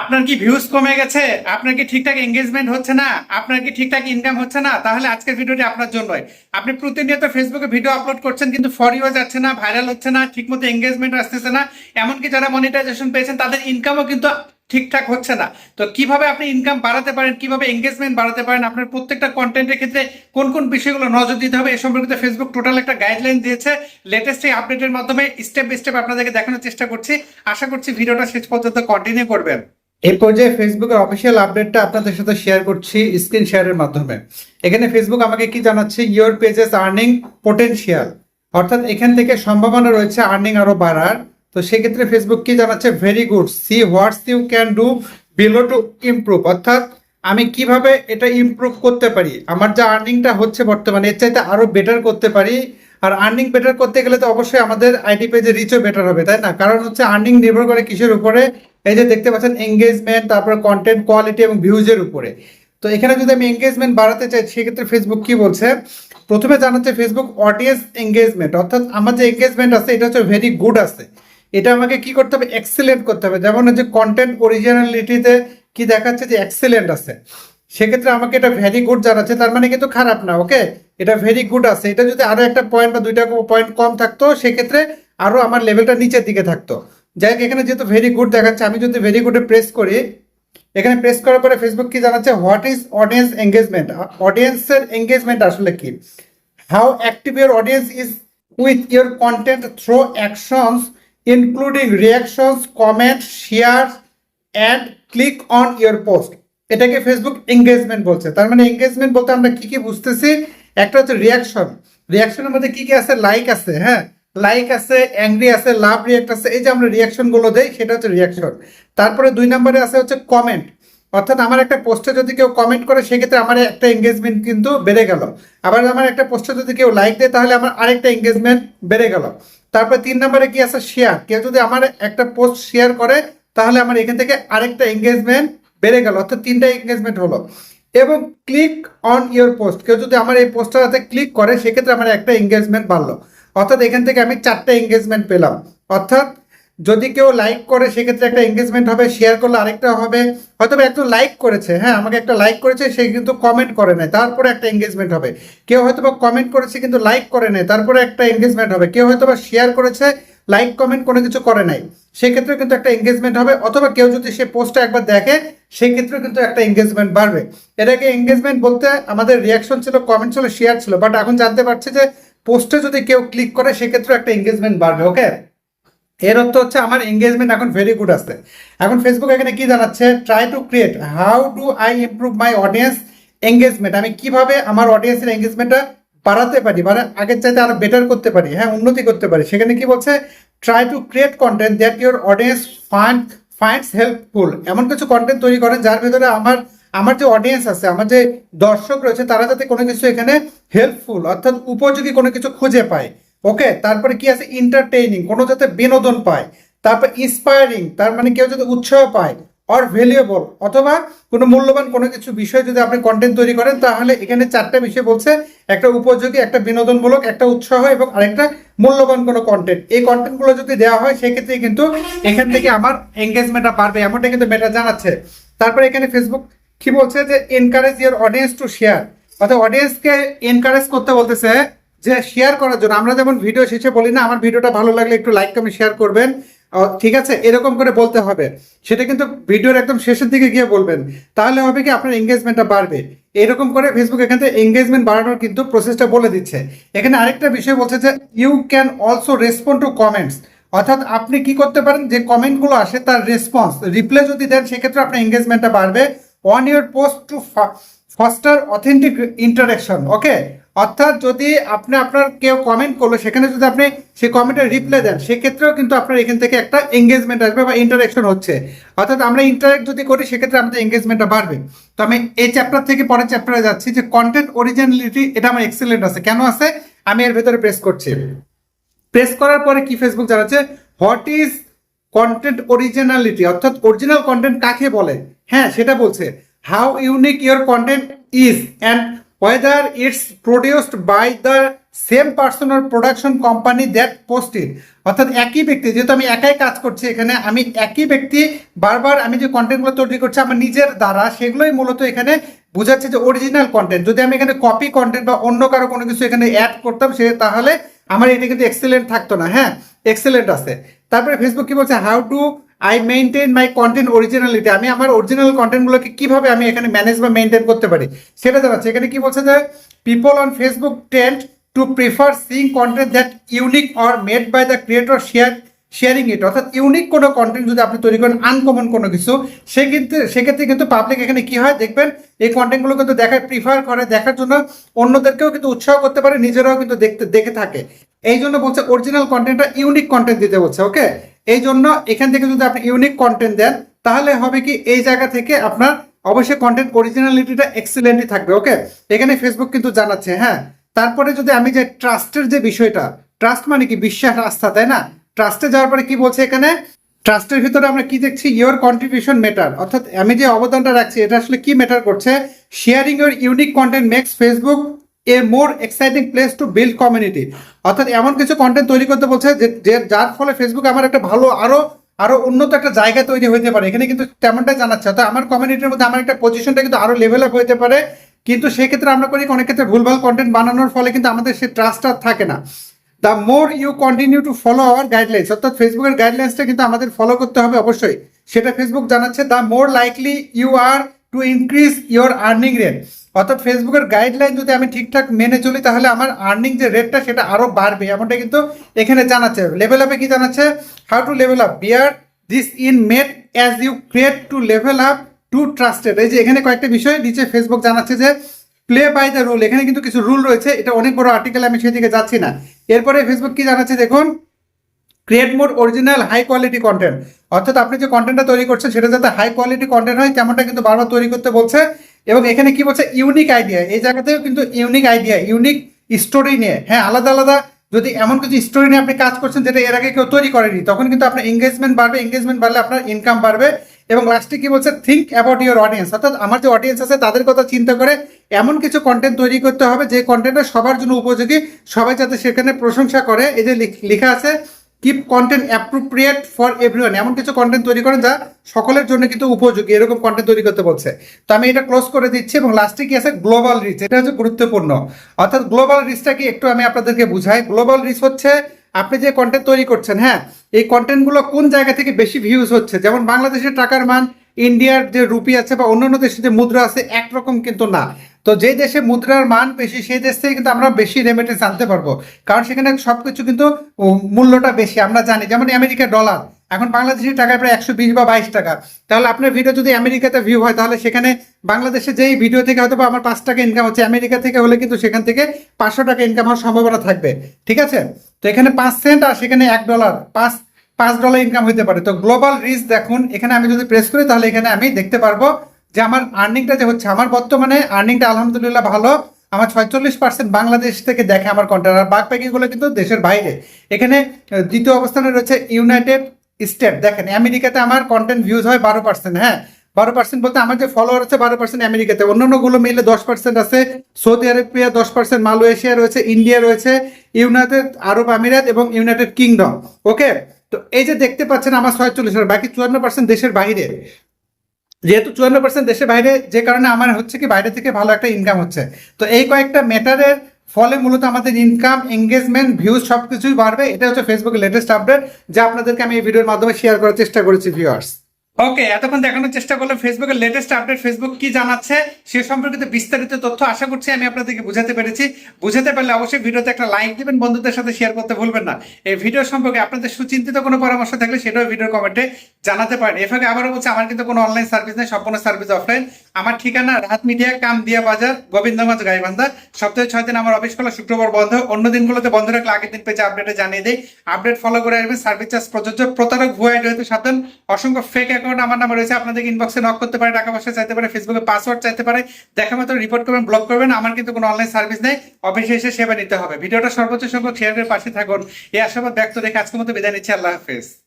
আপনার কি ভিউজ কমে গেছে? আপনার কি ঠিকঠাক এঙ্গেজমেন্ট হচ্ছে না? আপনার কি ঠিকঠাক ইনকাম হচ্ছে না? তাহলে আজকের ভিডিওটি আপনার জন্যই। আপনি প্রতিনিয়ত ফেসবুকে ভিডিও আপলোড করছেন, কিন্তু ফর ইউ যাচ্ছে না ভাইরাল হচ্ছে না, ঠিকমতো এঙ্গেজমেন্ট আসতেছে না। এমনকি যারা মনিটাইজেশন পেয়েছেন, তাদের ইনকামও কিন্তু ঠিকঠাক হচ্ছে না। তো কীভাবে আপনি ইনকাম বাড়াতে পারেন, কীভাবে এঙ্গেজমেন্ট বাড়াতে পারেন, আপনার প্রত্যেকটা কন্টেন্টের ক্ষেত্রে কোন কোন বিষয়গুলো নজর দিতে হবে, এ সম্পর্কিত ফেসবুক টোটাল একটা গাইডলাইন দিয়েছে। লেটেস্ট এই আপডেটের মাধ্যমে স্টেপ বাই স্টেপ আপনাদেরকে দেখানোর চেষ্টা করছি। আশা করছি ভিডিওটা শেষ পর্যন্ত কন্টিনিউ করবেন। এই পর্যায়ে ফেসবুকের অফিসিয়াল আপডেটটা আপনাদের সাথে শেয়ার করছি স্ক্রিন শেয়ারের মাধ্যমে। এখানে ফেসবুক আমাকে কি জানাচ্ছে? ইয়োর পেজেস আর্নিং পোটেনশিয়াল অর্থাৎ এখান থেকে সম্ভাবনা রয়েছে আর্নিং আরও বাড়ার। তো সেক্ষেত্রে ফেসবুক কি জানাচ্ছে? Very good see what's you can do below to improve অর্থাৎ আমি কীভাবে এটা ইমপ্রুভ করতে পারি? আমার যা আর্নিংটা হচ্ছে বর্তমানে, এর চাইতে আরও বেটার করতে পারি। আর আর্নিং বেটার করতে গেলে তো অবশ্যই আমাদের আইডি পেজে রিচও বেটার হবে, তাই না? কারণ হচ্ছে আর্নিং নির্ভর করে কিসের উপরে? এই যে দেখতে পাচ্ছেন এঙ্গেজমেন্ট তারপর কন্টেন্ট কোয়ালিটি এবং ভিউজের উপরে। তো এখানে যদি আমি এঙ্গেজমেন্ট বাড়াতে চাই, সেক্ষেত্রে ফেসবুক কি বলছে? প্রথমে জানাচ্ছে ফেসবুক অডিয়েন্স এঙ্গেজমেন্ট অর্থাৎ আমার যে এঙ্গেজমেন্ট আছে, এটা হচ্ছে ভেরি গুড আছে। এটা আমাকে কি করতে হবে? এক্সেলেন্ট করতে হবে। যেমন হচ্ছে কন্টেন্ট অরিজিনালিটিতে কি দেখাচ্ছে যে এক্সেলেন্ট আছে। সেক্ষেত্রে আমাকে এটা ভেরি গুড জানাচ্ছে, তার মানে কিন্তু খারাপ না ওকে এটা ভেরি গুড আছে। এটা যদি আরও একটা পয়েন্ট বা দুইটা পয়েন্ট কম থাকতো, সেক্ষেত্রে আরও আমার লেভেলটা নিচের দিকে থাকতো। যাই হোক এখানে যেহেতু ভেরি গুড দেখাচ্ছে, আমি যদি ভেরি গুডে প্রেস করি, এখানে প্রেস করার পরে ফেসবুক কি জানাচ্ছে হোয়াট ইজ অডিয়েন্স এঙ্গেজমেন্ট অডিয়েন্সের এঙ্গেজমেন্ট আসলে কি? How active your audience is with your content through actions including reactions comment share and click on your post এটাকে ফেসবুক এঙ্গেজমেন্ট বলছে। তার মানে এঙ্গেজমেন্ট বলতে আমরা কি কি বুঝতেছি? একটা হচ্ছে রিয়াকশন রিয়াকশনের মধ্যে কি কি আছে? লাইক আছে হ্যাঁ? লাইক আছে অ্যাংরি আছে লাভ রিয়াক্ট আছে, এই যে আমরা রিয়াকশনগুলো দেই, সেটা হচ্ছে রিয়াকশন তারপরে দুই নম্বরে আছে হচ্ছে কমেন্ট অর্থাৎ আমার একটা পোস্টে যদি কেউ কমেন্ট করে, সেক্ষেত্রে আমার একটা এঙ্গেজমেন্ট কিন্তু বেড়ে গেল। আবার আমার একটা পোস্টে যদি কেউ লাইক দেয়, তাহলে আমার আরেকটা এঙ্গেজমেন্ট বেড়ে গেল। তারপর তিন নম্বরে কি আছে? শেয়ার কেউ যদি আমার একটা পোস্ট শেয়ার করে, তাহলে আমার এখান থেকে আরেকটা এঙ্গেজমেন্ট বেড়ে গেল। অর্থাৎ তিনটা এঙ্গেজমেন্ট হলো। এবং ক্লিক অন ইওর পোস্ট কেউ যদি আমার এই পোস্টটাতে ক্লিক করে, সেক্ষেত্রে আমার একটা এঙ্গেজমেন্ট বাড়লো। অর্থাৎ এখান থেকে আমি চারটে এঙ্গেজমেন্ট পেলাম। অর্থাৎ যদি কেউ লাইক করে, সেক্ষেত্রে একটা এঙ্গেজমেন্ট হবে শেয়ার করলে আরেকটা হবে। হয়তো একজন লাইক করেছে হ্যাঁ আমাকে একটা লাইক করেছে, সে কিন্তু কমেন্ট করে নাই, তারপরে একটা এঙ্গেজমেন্ট হবে। কেউ হয়তো বা কমেন্ট করেছে, কিন্তু লাইক করে নাই, তারপরে একটা এঙ্গেজমেন্ট হবে। কেউ হয়তো বা শেয়ার করেছে লাইক কমেন্ট কোনো কিছু করে নাই সেক্ষেত্রে কিন্তু একটা এঙ্গেজমেন্ট হবে। অথবা কেউ যদি সে পোস্টটা একবার দেখে সেক্ষেত্রে কিন্তু একটা এঙ্গেজমেন্ট বাড়বে। এটাকে এঙ্গেজমেন্ট বলতে আমাদের রিয়াকশন ছিল কমেন্ট ছিল শেয়ার ছিল বাট এখন জানতে পারছে যে পোস্টে যদি কেউ ক্লিক করে সেক্ষেত্রে একটা এঙ্গেজমেন্ট বাড়বে ওকে এর অর্থ হচ্ছে আমার এঙ্গেজমেন্ট এখন ভেরি গুড আসছে এখন ফেসবুক এখানে কি জানাচ্ছে? Try to create how do I improve my audience engagement আমি কীভাবে আমার অডিয়েন্সের এঙ্গেজমেন্টটা বাড়াতে পারি? মানে আগের চাইতে আরও বেটার করতে পারি হ্যাঁ উন্নতি করতে পারি। সেখানে কি বলছে? Try to create content that your audience find finds helpful এমন কিছু কন্টেন্ট তৈরি করেন যার ভেতরে আমার আমার যে অডিয়েন্স আছে, আমার যে দর্শক রয়েছে, তারা যাতে কোনো কিছু এখানে হেল্পফুল অর্থাৎ উপযোগী কোনো কিছু খুঁজে পায়। ওকে তারপরে কি আছে? এন্টারটেইনিং কোনো যাতে বিনোদন পায়। তারপর ইন্সপায়ারিং তার মানে কেউ যদি উৎসাহ পায় অর ভ্যালুয়েবল অথবা কোনো মূল্যবান কোনো কিছু বিষয় যদি আপনি কন্টেন্ট তৈরি করেন, তাহলে এখানে চারটা বিষয় বলছে। একটা উপযোগী, একটা বিনোদনমূলক, একটা উৎসাহ এবং আরেকটা মূল্যবান কোনো কন্টেন্ট এই কন্টেন্টগুলো যদি দেওয়া হয় সেক্ষেত্রে কিন্তু এখান থেকে আমার এঙ্গেজমেন্টটা বাড়বে, এমনটা কিন্তু মেটা জানাচ্ছে। তারপরে এখানে ফেসবুক কি বলছে যে encourage your audience to share অর্থাৎ অডিয়েন্সকে এনকারেজ করতে বলতেছে যে শেয়ার করার জন্য। আমরা যেমন ভিডিও শেষে বলি, না, আমার ভিডিওটা ভালো লাগলে একটু লাইক কমেন্ট শেয়ার করবেন। ঠিক আছে? এরকম করে বলতে হবে। সেটা কিন্তু ভিডিওর একদম শেষের দিকে গিয়ে বলবেন। তাহলে হবে কি? আপনার এঙ্গেজমেন্টটা বাড়বে। এরকম করে ফেসবুক এখান থেকে এঙ্গেজমেন্ট বাড়ানোর কিন্তু প্রসেসটা বলে দিচ্ছে। এখানে আরেকটা বিষয় বলছে যে you can also respond to comments অর্থাৎ আপনি কি করতে পারেন? যে কমেন্টগুলো আসে, তার রেসপন্স রিপ্লাই যদি দেন, সেক্ষেত্রে আপনার এঙ্গেজমেন্টটা বাড়বে। On your post to foster authentic interaction okay অর্থাৎ যদি আপনি আপনার কেউ কমেন্ট করল, সেখানে যদি আপনি সেই কমেন্টের রিপ্লাই দেন, সেক্ষেত্রেও কিন্তু আপনার এখান থেকে একটা এঙ্গেজমেন্ট আসবে বা ইন্টারাকশন হচ্ছে। অর্থাৎ আমরা ইন্টারাক্ট যদি করি, সেক্ষেত্রে আমাদের এঙ্গেজমেন্টটা বাড়বে। তো আমি এই চ্যাপ্টার থেকে পরের চ্যাপ্টারে যাচ্ছি যে কন্টেন্ট অরিজিনালিটি এটা আমার এক্সেলেন্ট আছে। কেন আছে? আমি এর ভেতরে প্রেস করছি। প্রেস করার পরে কি ফেসবুক জানাচ্ছে? হোয়াট ইজ কন্টেন্ট অরিজিনালিটি অর্থাৎ অরিজিনাল কন্টেন্ট কাকে বলে? হ্যাঁ সেটা বলছে। How unique your content is and it's produced by the same person or production company that posted অর্থাৎ একই ব্যক্তি, যেহেতু আমি একাই কাজ করছি এখানে, আমি একই ব্যক্তি বারবার আমি যে কন্টেন্টগুলো তৈরি করছি আমার নিজের দ্বারা, সেগুলোই মূলত এখানে বোঝাচ্ছে যে অরিজিনাল কন্টেন্ট যদি আমি এখানে কপি কন্টেন্ট বা অন্য কারও কোনো কিছু এখানে অ্যাড করতাম, সে তাহলে আমার এটা কিন্তু এক্সেলেন্ট থাকতো না হ্যাঁ? এক্সেলেন্ট আছে। তারপরে ফেসবুক কি বলছে how to I maintain my content originality আমি আমার অরিজিনাল কন্টেন্টগুলোকে কীভাবে আমি এখানে ম্যানেজ বা মেনটেন করতে পারি? সেটা জানাচ্ছে। এখানে কি বলছে যে people on Facebook tend to prefer seeing content that unique or made by the creator share sharing it অর্থাৎ ইউনিক কোনো কন্টেন্ট যদি আপনি তৈরি করেন আনকমন কোনো কিছু, সেক্ষেত্রে সেক্ষেত্রে কিন্তু পাবলিক এখানে কি হয়? দেখবেন, এই কন্টেন্টগুলো কিন্তু দেখার প্রিফার করে, দেখার জন্য অন্যদেরকেও কিন্তু উৎসাহ করতে পারে, নিজেরাও কিন্তু দেখতে, দেখে থাকে। এই জন্য বলছে অরিজিনাল কন্টেন্টটা ইউনিক কন্টেন্ট দিতে বলছে ওকে এই জন্য এখান থেকে যদি আপনি ইউনিক কন্টেন্ট দেন, তাহলে হবে কি, এই জায়গা থেকে আপনার অবশ্যই কন্টেন্ট অরিজিনালিটিটা এক্সিলেন্টই থাকবে ওকে এখানে ফেসবুক কিন্তু জানাচ্ছে হ্যাঁ? তারপরে যদি আমি যে ট্রাস্টের যে বিষয়টা ট্রাস্ট মানে কি? বিশ্বাস, আস্থা, তাই না? ট্রাস্টে যাওয়ার পরে কি বলছে এখানে? ট্রাস্টের ভিতরে আমরা কি দেখছি? ইয়োর কন্ট্রিবিউশন মেটার অর্থাৎ আমি যে অবদানটা রাখছি, এটা আসলে কি ম্যাটার করছে? Sharing your unique content makes Facebook a more exciting place to build community অর্থাৎ এমন কিছু কন্টেন্ট তৈরি করতে বলছে যে যার ফলে ফেসবুক আমার একটা ভালো, আরও আরও উন্নত একটা জায়গা তৈরি হতে পারে। এখানে কিন্তু তেমনটাই জানাচ্ছে। অর্থাৎ আমার কমিউনিটির মধ্যে আমার একটা পজিশনটা কিন্তু আরও লেভেল আপ হতে পারে। কিন্তু সেক্ষেত্রে আমরা করি অনেক ক্ষেত্রে ভুলভাল কন্টেন্ট বানানোর ফলে কিন্তু আমাদের সেই ট্রাস্টটা থাকে না। The more you continue to follow our guidelines অর্থাৎ ফেসবুকের গাইডলাইন্সটা কিন্তু আমাদের ফলো করতে হবে অবশ্যই। সেটা ফেসবুক জানাচ্ছে the more likely you are to increase your earning rate অর্থাৎ ফেসবুকের গাইডলাইন যদি আমি ঠিকঠাক মেনে চলি, তাহলে আমার আর্নিং যে রেটটা সেটা আরও বাড়বে। এমনটা কিন্তু এখানে জানাচ্ছে। লেভেল আপে কি জানাচ্ছে? How to level up bear this in mind as you create to level up to trusted এই যে এখানে কয়েকটা বিষয় নিচে ফেসবুক জানাচ্ছে যে প্লে বাই দ্য রুল এখানে কিন্তু কিছু রুল রয়েছে, এটা অনেক বড় আর্টিকেল আমি সেদিকে যাচ্ছি না। এরপরে ফেসবুক কি জানাচ্ছে দেখুন? Create more original high quality content অর্থাৎ আপনি যে কন্টেন্টটা তৈরি করছেন, সেটা যাতে হাই কোয়ালিটি কন্টেন্ট হয়, তেমনটা কিন্তু বারবার তৈরি করতে বলছে। এবং এখানে কি বলছে? ইউনিক আইডিয়া এই জায়গাতেও কিন্তু ইউনিক আইডিয়া ইউনিক স্টোরি নিয়ে। হ্যাঁ আলাদা আলাদা। যদি এমন কিছু স্টোরি নিয়ে আপনি কাজ করছেন, যেটা এর আগে কেউ তৈরি করেনি, তখন কিন্তু আপনার এঙ্গেজমেন্ট বাড়বে এঙ্গেজমেন্ট বাড়লে আপনার ইনকাম বাড়বে। এবং লাস্টে কি বলছে? থিঙ্ক অ্যাবাউট ইউর অডিয়েন্স অর্থাৎ আমার যে অডিয়েন্স আছে, তাদের কথা চিন্তা করে এমন কিছু কন্টেন্ট তৈরি করতে হবে, যে কন্টেন্টটা সবার জন্য উপযোগী, সবাই যাতে সেখানে প্রশংসা করে। এই যে লিখ- আছে keep content appropriate for everyone এমন কিছু কন্টেন্ট তৈরি করেন যা সকলের জন্য কিন্তু উপযোগী, এরকম কন্টেন্ট তৈরি করতে বলছে। তো আমি এটা ক্লোজ করে দিচ্ছি এবং লাস্টে কি আছে? গ্লোবাল রিচ এটা হচ্ছে গুরুত্বপূর্ণ। অর্থাৎ গ্লোবাল রিচটা কি? একটু আমি আপনাদেরকে বুঝাই। গ্লোবাল রিচ হচ্ছে আপনি যে কন্টেন্ট তৈরি করছেন হ্যাঁ এই কন্টেন্টগুলো কোন জায়গা থেকে বেশি ভিউজ হচ্ছে? যেমন বাংলাদেশের টাকার মান, ইন্ডিয়ার যে রুপি আছে বা অন্যান্য দেশে যে মুদ্রা আছে, একরকম কিন্তু না। তো যে দেশে মুদ্রার মান বেশি, সেই দেশ থেকে কিন্তু আমরা বেশি রেমিটেন্স আনতে পারব। কারণ সেখানে সব কিছু কিন্তু মূল্যটা বেশি। আমরা জানি, যেমন আমেরিকা ডলার এখন বাংলাদেশের টাকায় প্রায় একশো বিশ বা বাইশ টাকা। তাহলে আপনার ভিডিও যদি আমেরিকাতে ভিউ হয়, তাহলে সেখানে বাংলাদেশে যেই ভিডিও থেকে হয়তো আমার পাঁচ টাকা ইনকাম হচ্ছে, আমেরিকা থেকে হলে কিন্তু সেখান থেকে পাঁচশো টাকা ইনকাম হওয়ার সম্ভাবনা থাকবে। ঠিক আছে? তো এখানে পাঁচ সেন্ট আর সেখানে এক ডলার পাঁচ পাঁচ ডলার ইনকাম হতে পারে। তো গ্লোবাল রিচ দেখুন, এখানে আমি যদি প্রেস করি, তাহলে এখানে আমি দেখতে পারব যে আমার আর্নিংটা যে হচ্ছে, আমার বর্তমানে আর্নিংটা আলহামদুলিল্লাহ ভালো। আমার ছয়চল্লিশ পার্সেন্ট বাংলাদেশ থেকে দেখে আমার কন্টেন্ট আর বাকগুলো কিন্তু দেশের বাইরে। এখানে দ্বিতীয় অবস্থানে রয়েছে ইউনাইটেড স্টেট। দেখেন, আমেরিকাতে আমার কন্টেন্ট ভিউজ হয় বারো পার্সেন্ট হ্যাঁ? বারো পার্সেন্ট বলতে আমার যে ফলোয়ার আছে বারো পার্সেন্ট আমেরিকাতে। অন্যান্যগুলো মিলে দশ পার্সেন্ট আছে। সৌদি আরবিয়া দশ পার্সেন্ট মালয়েশিয়া রয়েছে, ইন্ডিয়া রয়েছে, ইউনাইটেড আরব আমিরাত এবং ইউনাইটেড কিংডম, ওকে? তো এই যে দেখতে পাচ্ছেন আমার ছয়চল্লিশ বাকি চুয়ান্ন পার্সেন্ট দেশের বাইরে। যেহেতু চুয়ান্ন পার্সেন্ট দেশের বাইরে, যে কারণে আমার হচ্ছে কি বাইরে থেকে ভালো একটা ইনকাম হচ্ছে। তো এই কয়েকটা ম্যাটারের ফলে মূলত আমাদের ইনকাম এঙ্গেজমেন্ট ভিউজ সব কিছুই বাড়বে। এটা হচ্ছে ফেসবুকের লেটেস্ট আপডেট যা আপনাদেরকে আমি এই ভিডিওর মাধ্যমে শেয়ার করার চেষ্টা করেছি ভিউয়ার্স ওকে এতক্ষণ দেখানোর চেষ্টা করলাম ফেসবুকের লেটেস্ট আপডেট ফেসবুক কি জানাচ্ছে, সে সম্পর্কিত বিস্তারিত তথ্য আশা করছি আমি আপনাদেরকে বুঝাতে পেরেছি। বুঝাতে পারলে অবশ্যই ভিডিওতে একটা লাইক দিবেন, বন্ধুদের সাথে শেয়ার করতে ভুলবেন না। এই ভিডিও সম্পর্কে আপনাদের সুচিন্তিত কোনো পরামর্শ থাকলে সেটাও ভিডিওর কমেন্টে জানাতে পারেন। এর ফাঁকে আবারও বলছি, আমার কিন্তু কোনো অনলাইন সার্ভিস নেই, সম্পূর্ণ সার্ভিস অফলাইন আমার ঠিকানা রাত মিডিয়া কাম দিয়া বাজার, গোবিন্দগঞ্জ, গাইবান্ধা। সপ্তাহে ছয় দিন আমার অফিস খোলা, শুক্রবার বন্ধ। অন্য দিনগুলোতে বন্ধ রাখলে আগের দিন পেয়েছে আপডেটে জানিয়ে দিই। আপডেট ফলো করে আসবেন সার্ভিস চার্জ প্রযোজ্য। প্রতারক ভুয়া সাবধান অসংখ্য ফেক অ্যাকাউন্ট আমার নামে রয়েছে আপনাদের ইনবক্সে নক করতে পারে, টাকা পয়সা চাইতে পারে ফেসবুকে পাসওয়ার্ড চাইতে পারে, দেখা মতো রিপোর্ট করবেন ব্লক করবেন, আমার কিন্তু কোনো অনলাইন সার্ভিস নেই অফিসে এসে সেবা নিতে হবে। ভিডিওটা সর্বোচ্চ সংখ্যক শেয়ারের পাশে থাকুন। এই আশাবাদ ব্যক্ত রেখে আজকের মতো বিদায় নিচ্ছি, আল্লাহ হাফেজ।